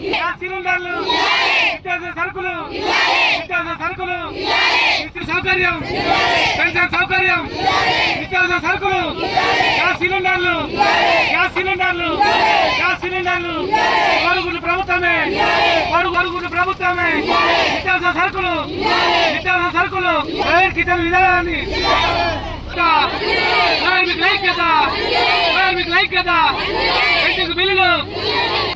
సిలిండర్లు. నిత్యావసర సరుకులు. నిత్యావసర సరుకులు. ఇతర సౌకర్యం. పెన్షన్ సౌకర్యం. నిత్యావసర సరుకులు. గ్యాస్ సిలిండర్లు. గ్యాస్ సిలిండర్లు. గ్యాస్ సిలిండర్లు. కోడిగుడ్లు ప్రభుత్వమే. కోడిగుడ్లు ప్రభుత్వమే. నిత్యావసర సరుకులు. నిత్యావసర సరుకులు. ప్రైవేట్ కిచెన్ విధానాన్ని. కార్మికుల ఐక్యత కార్మికుల ఐక్యత బిల్లులు.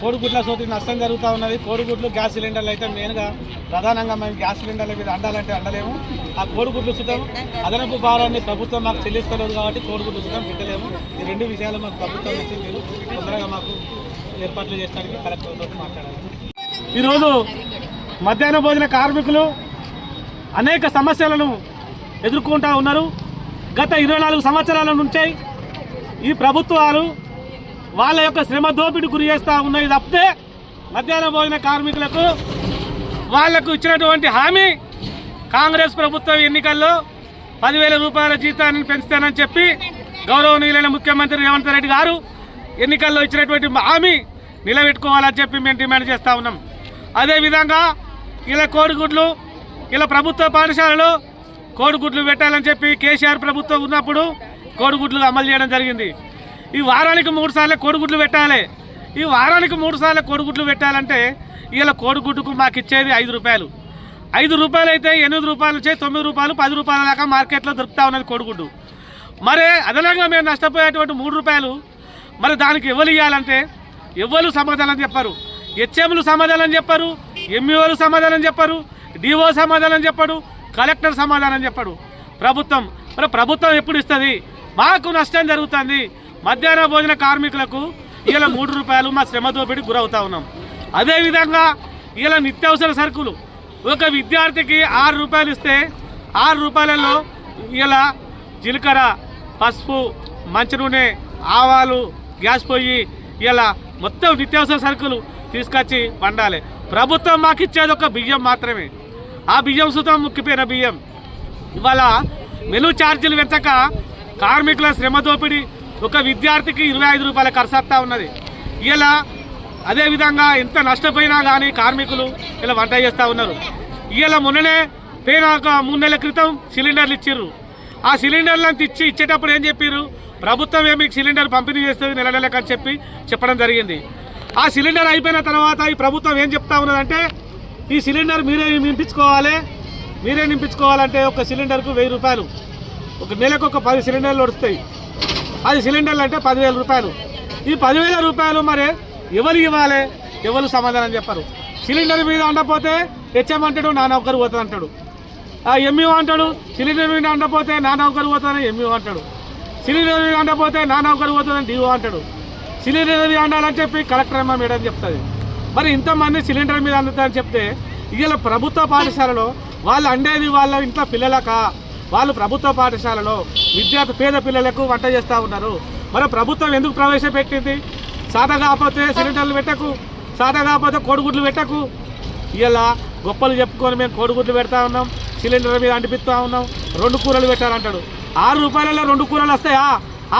కోడిగుడ్ల సోతి నష్టం జరుగుతూ ఉన్నది. కోడిగుడ్లు గ్యాస్ సిలిండర్లు అయితే మెయిన్గా ప్రధానంగా మేము గ్యాస్ సిలిండర్ల మీద అండాలంటే అండలేము. ఆ కోడిగుడ్లు సుతం అదనపు భారాన్ని ప్రభుత్వం మాకు చెల్లిస్తలేదు కాబట్టి కోడిగుడ్లు సుతం పెట్టలేము. ఈ రెండు విషయాలు మాకు ప్రభుత్వం నుంచి మీరు తొందరగా మాకు ఏర్పాట్లు చేయడానికి కలెక్టర్తో మాట్లాడాలి ఈరోజు మధ్యాహ్న భోజన కార్మికులు అనేక సమస్యలను ఎదుర్కొంటూ ఉన్నారు. గత ఇరవై నాలుగు సంవత్సరాల నుంచే ఈ ప్రభుత్వాలు వాళ్ళ యొక్క శ్రమ దోపిడి గురి చేస్తూ ఉన్నాయి తప్పితే మధ్యాహ్న భోజన కార్మికులకు వాళ్ళకు ఇచ్చినటువంటి హామీ కాంగ్రెస్ ప్రభుత్వం ఎన్నికల్లో పదివేల రూపాయల జీతాన్ని పెంచుతానని చెప్పి గౌరవనీయులైన ముఖ్యమంత్రి రేవంత్ రెడ్డి గారు ఎన్నికల్లో ఇచ్చినటువంటి హామీ నిలబెట్టుకోవాలని చెప్పి మేము డిమాండ్ చేస్తూ ఉన్నాం. అదేవిధంగా ఇలా కోడిగుడ్లు ఇలా ప్రభుత్వ పాఠశాలలో కోడిగుడ్లు పెట్టాలని చెప్పి కేసీఆర్ ప్రభుత్వం ఉన్నప్పుడు కోడిగుడ్లు అమలు చేయడం జరిగింది. ఈ వారానికి మూడు సార్లు కోడిగుడ్లు పెట్టాలి. ఈ వారానికి మూడు సార్లు కోడిగుడ్లు పెట్టాలంటే ఇలా కోడిగుడ్డుకు మాకు ఇచ్చేది ఐదు రూపాయలు. ఐదు రూపాయలు అయితే ఎనిమిది రూపాయలు వచ్చే తొమ్మిది రూపాయలు పది రూపాయల దాకా మార్కెట్లో దొరుకుతూ ఉన్నది కోడిగుడ్డు. మరి అదనంగా మేము నష్టపోయేటువంటి మూడు రూపాయలు మరి దానికి ఎవరు ఇవ్వాలంటే ఎవరు సమాధానం చెప్పారు. హెచ్ఎంలు సమాధానం చెప్పారు ఎంఈఓలు సమాధానం చెప్పారు డిఓ సమాధానం చెప్పాడు కలెక్టర్ సమాధానం చెప్పాడు. ప్రభుత్వం మరి ప్రభుత్వం ఎప్పుడు ఇస్తుంది? మాకు నష్టం జరుగుతుంది. మధ్యాహ్న భోజన కార్మికులకు ఇలా మూడు రూపాయలు మా శ్రమ దోపిడికి గురవుతా ఉన్నాం. అదేవిధంగా ఇలా నిత్యావసర సరుకులు. ఒక విద్యార్థికి ఆరు రూపాయలు ఇస్తే ఆరు రూపాయలలో ఇలా జీలకర్ర పసుపు మంచి నూనె ఆవాలు గ్యాస్ పొయ్యి ఇలా మొత్తం నిత్యావసర సరుకులు తీసుకొచ్చి వండాలి. ప్రభుత్వం మాకు ఇచ్చేది ఒక బియ్యం మాత్రమే. ఆ బియ్యం సుతం ముక్కిపోయిన బియ్యం. ఇవాళ మెను ఛార్జీలు పెంచక కార్మికుల శ్రమ దోపిడీ ఒక విద్యార్థికి ఇరవై ఐదు రూపాయల ఖర్చు ఉన్నది. ఇలా అదేవిధంగా ఎంత నష్టపోయినా కానీ కార్మికులు ఇలా వంట చేస్తూ ఉన్నారు. ఇలా మొన్ననే పోయిన ఒక మూడు నెలల క్రితం సిలిండర్లు ఇచ్చిర్రు. ఆ సిలిండర్లను ఇచ్చి ఇచ్చేటప్పుడు ఏం చెప్పారు ప్రభుత్వం ఏమి సిలిండర్ పంపిణీ చేస్తుంది నెల నెలకు అని చెప్పి చెప్పడం జరిగింది. ఆ సిలిండర్ అయిపోయిన తర్వాత ఈ ప్రభుత్వం ఏం చెప్తా ఉన్నదంటే ఈ సిలిండర్ మీరే నింపించుకోవాలి. మీరే నింపించుకోవాలంటే ఒక సిలిండర్కు వెయ్యి రూపాయలు. ఒక నెలకు ఒక పది సిలిండర్లు వస్తాయి. పది సిలిండర్లు అంటే పదివేల రూపాయలు. ఈ పదివేల రూపాయలు మరి ఎవరు ఇవ్వాలి? ఎవరు సమాధానం చెప్పరు. సిలిండర్ మీద ఉండపోతే హెచ్ఎం అంటాడు నా నౌకరు పోతుంది అంటాడు. ఎంఈఓ అంటాడు సిలిండర్ మీద ఉండపోతే నా నౌకరు పోతుందని ఎంఈఓ అంటాడు. సిలిండర్ మీద ఉండపోతే నా నౌకరు పోతుందని డిఓ అంటాడు. సిలిండర్ మీద ఉండాలని చెప్పి కలెక్టర్ అమ్మ మేడం చెప్తుంది. మరి ఇంతమంది సిలిండర్ మీద అందుతారని చెప్తే ఇవాళ ప్రభుత్వ పాఠశాలలో వాళ్ళు అండేది వాళ్ళ ఇంట్లో పిల్లలకా? వాళ్ళు ప్రభుత్వ పాఠశాలలో విద్యార్థి పేద పిల్లలకు వంట చేస్తూ ఉన్నారు. మరి ప్రభుత్వం ఎందుకు ప్రవేశపెట్టింది? సాదా కాకపోతే సిలిండర్లు పెట్టకు సాదా కాకపోతే కోడిగుడ్లు పెట్టకు. ఇలా గొప్పలు చెప్పుకొని మేము కోడిగుడ్లు పెడతా ఉన్నాం సిలిండర్ మీద అంటిపిస్తూ ఉన్నాం రెండు కూరలు పెట్టారంటాడు. ఆరు రూపాయలలో రెండు కూరలు వస్తాయా?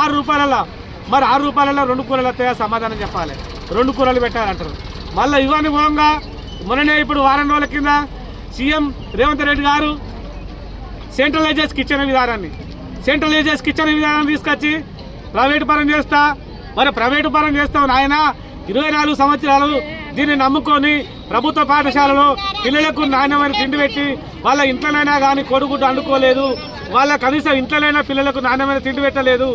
ఆరు రూపాయలలో మరి ఆరు రూపాయలలో రెండు కూరలు వస్తాయా? సమాధానం చెప్పాలి. రెండు కూరలు పెట్టారంటారు. మళ్ళీ ఇవన్నీ మూలంగా మొన్ననే ఇప్పుడు వారం రోజుల కింద సీఎం రేవంత్ రెడ్డి గారు సెంట్రలైజెస్ కిచెన్ విధానాన్ని. సెంట్రలైజెస్ కిచెన్ విధానాన్ని తీసుకొచ్చి ప్రైవేటు పరం చేస్తా. మరి ప్రైవేటు పరం చేస్తావు నాయన. ఇరవై నాలుగు సంవత్సరాలు దీన్ని నమ్ముకొని ప్రభుత్వ పాఠశాలలో పిల్లలకు నాణ్యమైన తిండి పెట్టి వాళ్ళ ఇంట్లోనైనా కానీ కొడుగుడ్డు అండుకోలేదు. వాళ్ళ కనీసం ఇంట్లోనైనా పిల్లలకు నాణ్యమైన తిండి పెట్టలేదు.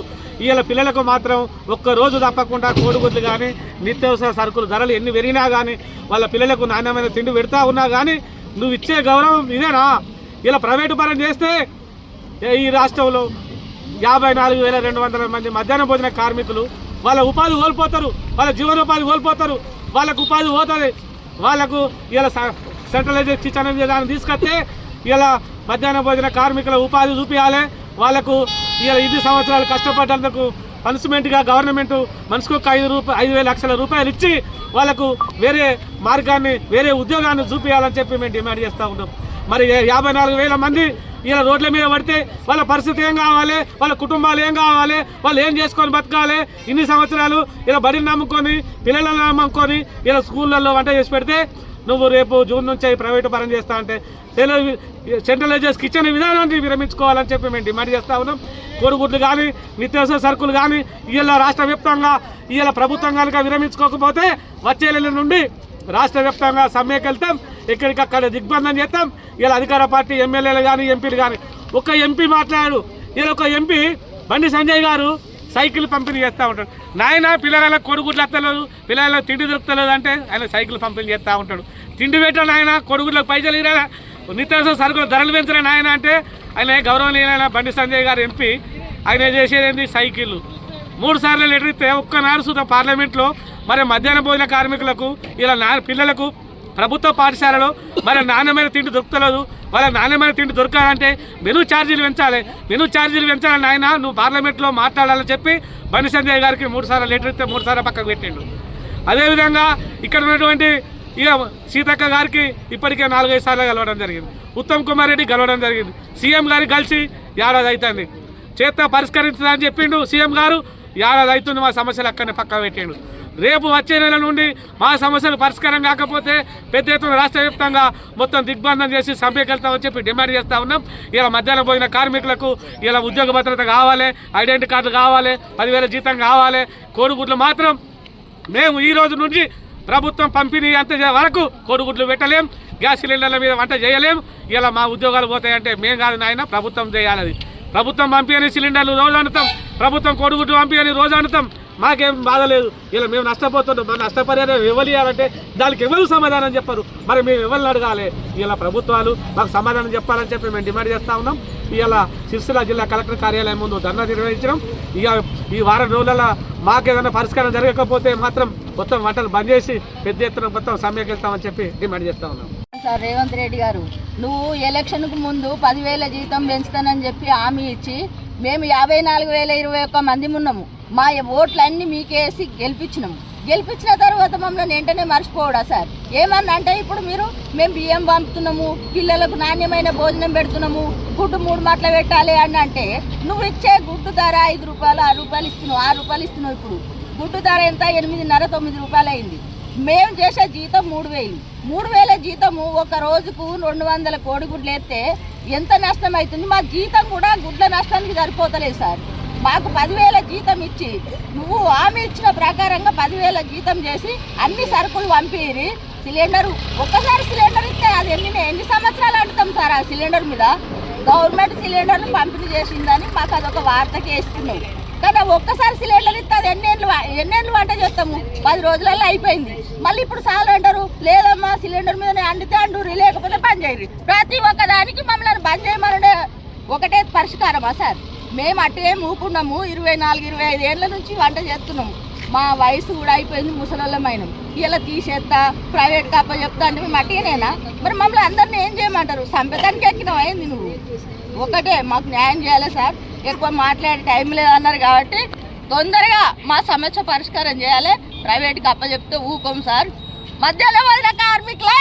ఇవాళ పిల్లలకు మాత్రం ఒక్క రోజు తప్పకుండా కోడిగుడ్లు కానీ నిత్యావసర సరుకులు ధరలు ఎన్ని పెరిగినా కానీ వాళ్ళ పిల్లలకు నాణ్యమైన తిండి పెడతా ఉన్నా కానీ నువ్వు ఇచ్చే గౌరవం ఇదేనా? ఇలా ప్రైవేటు పరం చేస్తే ఈ రాష్ట్రంలో యాభై నాలుగు వేల రెండు వందల మంది మధ్యాహ్న భోజన కార్మికులు వాళ్ళ ఉపాధి కోల్పోతారు వాళ్ళ జీవనోపాధి కోల్పోతారు వాళ్ళకు ఉపాధి పోతుంది. వాళ్ళకు ఇలా సెంట్రలైజ్ కిచెన్ దాన్ని తీసుకొస్తే ఇలా మధ్యాహ్న భోజన కార్మికుల ఉపాధి చూపించాలి వాళ్ళకు ఇలా ఇన్ని సంవత్సరాలు కష్టపడ్డందుకు పనిష్మెంట్గా గవర్నమెంట్ మనసుకు ఒక ఐదు రూపాయ ఐదు వేల లక్షల రూపాయలు ఇచ్చి వాళ్ళకు వేరే మార్గాన్ని వేరే ఉద్యోగాన్ని చూపించాలని చెప్పి మేము డిమాండ్ చేస్తూ ఉన్నాం. మరి యాభై నాలుగు వేల మంది ఇలా రోడ్ల మీద పడితే వాళ్ళ పరిస్థితి ఏం కావాలి? వాళ్ళ కుటుంబాలు ఏం కావాలి? వాళ్ళు ఏం చేసుకొని బతకాలి? ఇన్ని సంవత్సరాలు ఇలా బడిని నమ్ముకొని పిల్లలను నమ్ముకొని ఇలా స్కూళ్ళల్లో వంట చేసి పెడితే నువ్వు రేపు జూన్ నుంచి ప్రైవేటు పరం చేస్తా అంటే తెలుగు సెంట్రలైజెస్ కిచెన్ విధానాన్ని విరమించుకోవాలని చెప్పి మేము డిమాండ్ చేస్తా ఉన్నాం. కోడిగుడ్లు కానీ నిత్యావసర సరుకులు కానీ ఇలా రాష్ట్ర వ్యాప్తంగా ఇలా ప్రభుత్వం కనుక విరమించుకోకపోతే వచ్చే నెల నుండి రాష్ట్ర వ్యాప్తంగా సమ్మెకి వెళ్తాం ఎక్కడికక్కడ దిగ్బంధం చేస్తాం. ఇలా అధికార పార్టీ ఎమ్మెల్యేలు కానీ ఎంపీలు కానీ ఒక ఎంపీ మాట్లాడాడు ఇలా ఒక ఎంపీ బండి సంజయ్ గారు సైకిల్ పంపిణీ చేస్తూ ఉంటాడు. నాయన పిల్లల కొడుగుడ్లు వస్తలేదు పిల్లల తిండి దొరుకుతలేదు అంటే ఆయన సైకిల్ పంపిణీ చేస్తూ ఉంటాడు. తిండి పెట్టాడు ఆయన కొడుగుడ్లకు పైసలు ఇరా నిత్యావసర సరుకులు ధరలు పెంచిన నాయన అంటే? ఆయన గౌరవనీయులైన బండి సంజయ్ గారు ఎంపీ. ఆయన చేసేది ఏంది? సైకిల్ మూడు సార్లు లెటర్ ఇస్తే ఒక్కనాడు సుధా పార్లమెంట్లో. మరి మధ్యాహ్న భోజన కార్మికులకు ఇలా నా పిల్లలకు ప్రభుత్వ పాఠశాలలో మరి నాణ్యమైన తిండి దొరుకుతలేదు. వాళ్ళ నాణ్యమైన తిండి దొరకాలంటే మెనూ ఛార్జీలు పెంచాలి. మెనూ ఛార్జీలు పెంచాలని ఆయన నువ్వు పార్లమెంట్లో మాట్లాడాలని చెప్పి బండి సంజయ్ గారికి మూడు సార్లు లెటర్ ఇస్తే మూడు సార్లు పక్కకు పెట్టిండు. అదేవిధంగా ఇక్కడ ఉన్నటువంటి ఇక సీతక్క గారికి ఇప్పటికే నాలుగైదు సార్లు కలవడం జరిగింది. ఉత్తమ్ కుమార్ రెడ్డి కలవడం జరిగింది. సీఎం గారికి కలిసి ఏడాది అవుతుంది చేత పరిష్కరించదని చెప్పిండు సీఎం గారు. ఏడాది అవుతుంది మా సమస్యలు అక్కడనే పక్క పెట్టిండు. రేపు వచ్చే నెల నుండి మా సమస్యలు పరిష్కారం కాకపోతే పెద్ద ఎత్తున రాష్ట్ర వ్యాప్తంగా మొత్తం దిగ్బంధం చేసి సమ్మెకెళ్తామని చెప్పి డిమాండ్ చేస్తూ ఉన్నాం. ఇలా మధ్యాహ్నం పోయిన కార్మికులకు ఇలా ఉద్యోగ భద్రత కావాలి ఐడెంటిటీ కార్డు కావాలి పదివేల జీతం కావాలి కోడిగుడ్లు మాత్రం మేము ఈ రోజు నుంచి ప్రభుత్వం పంపిణీ అంత వరకు కోడిగుడ్లు పెట్టలేం గ్యాస్ సిలిండర్ల మీద వంట చేయలేం. ఇలా మా ఉద్యోగాలు పోతాయంటే మేము కాదు నాయన ప్రభుత్వం చేయాలి ప్రభుత్వం ప్రభుత్వం పంపించని సిలిండర్లు రోజు అనుతాం ప్రభుత్వం కోడిగుడ్లు పంపించని రోజు అనుతాం మాకేం బాధ లేదు. ఇలా మేము నష్టపోతున్నాం మరి నష్టపరిహారం ఎవరు ఇవ్వాలంటే దానికి ఎవరు సమాధానం చెప్పరు. మరి మేము ఎవరిని అడగాలి? ఇలా ప్రభుత్వాలు మాకు సమాధానం చెప్పాలని చెప్పి మేము డిమాండ్ చేస్తా ఉన్నాం. ఇలా సిరిసిల్ల జిల్లా కలెక్టర్ కార్యాలయం ముందు ధర్నా నిర్వహించడం ఇక ఈ వారం రోజుల మాకు ఏదైనా పరిష్కారం జరగకపోతే మాత్రం మొత్తం వంటలు బంద్ చేసి పెద్ద ఎత్తున మొత్తం సమ్మెకి వెళ్తామని చెప్పి డిమాండ్ చేస్తా ఉన్నాం. సార్ రేవంత్ రెడ్డి గారు నువ్వు ఎలక్షన్కు ముందు పదివేల జీతం పెంచుతానని చెప్పి హామీ ఇచ్చి మేము యాభై నాలుగు వేల ఇరవై ఒక్క మంది ఉన్నాము. మా ఓట్లన్నీ మీకేసి గెలిపించినాము గెలిపించిన తర్వాత మమ్మల్ని వెంటనే మర్చిపోవడా సార్? ఏమన్నా అంటే ఇప్పుడు మీరు మేము బియ్యం పంపుతున్నాము పిల్లలకు నాణ్యమైన భోజనం పెడుతున్నాము గుడ్డు మూడు మాటలు పెట్టాలి అని అంటే నువ్వు ఇచ్చే గుడ్డు ధర ఐదు రూపాయలు ఆరు రూపాయలు ఇస్తున్నావు ఆరు రూపాయలు ఇస్తున్నావు ఇప్పుడు. గుడ్డు ధర ఎంత? ఎనిమిదిన్నర తొమ్మిది రూపాయలు అయింది మేము చేసే జీతం మూడు వేలు. మూడు వేల జీతము ఒక రోజుకు రెండు వందల కోడిగుడ్లు వేస్తే ఎంత నష్టం అవుతుంది? మా జీతం కూడా గుడ్ల నష్టానికి సరిపోతలేదు సార్. మాకు పదివేల జీతం ఇచ్చి నువ్వు హామీ ఇచ్చిన ప్రకారంగా పదివేల జీతం చేసి అన్ని సరుకులు పంపిరి. సిలిండర్ ఒక్కసారి సిలిండర్ ఇస్తే అది ఎన్ని ఎన్ని సంవత్సరాలు అడుగుతాం సార్ ఆ సిలిండర్ మీద? గవర్నమెంట్ సిలిండర్ను పంపిణీ చేసిందని మాకు అదొక వార్తకి వేస్తున్నావు కదా ఒక్కసారి సిలిండర్ ఇస్తుంది ఎన్నేళ్ళు ఎన్నేళ్ళు వంట చేస్తాము? పది రోజులలో అయిపోయింది. మళ్ళీ ఇప్పుడు సార్లు అంటారు లేదమ్మా సిలిండర్ మీద అండితే అండూరి లేకపోతే బంద్ చేయరు ప్రతి ఒక్క దానికి మమ్మల్ని బంద్ చేయమనే ఒకటే పరిష్కారమా సార్? మేము అట్టే మూకున్నాము ఇరవై నాలుగు ఇరవై ఐదు ఏళ్ళ నుంచి వంట చేస్తున్నాము. మా వయసు కూడా అయిపోయింది ముసలమైనం ఇలా తీసేస్తా ప్రైవేట్ కాప చెప్తా అంటే మేము అట్టేనేనా మరి మమ్మల్ని అందరిని ఏం చేయమంటారు? సంపదానికి ఎక్కినావు అయింది నువ్వు? ఒకటే మాకు న్యాయం చేయాలి సార్? ఎక్కువ మాట్లాడే టైం లేదన్నారు కాబట్టి తొందరగా మా సమస్య పరిష్కారం చేయాలి. ప్రైవేట్కి అప్పచెప్తే ఊకోం సార్. మధ్యలో వదిన కార్మికుల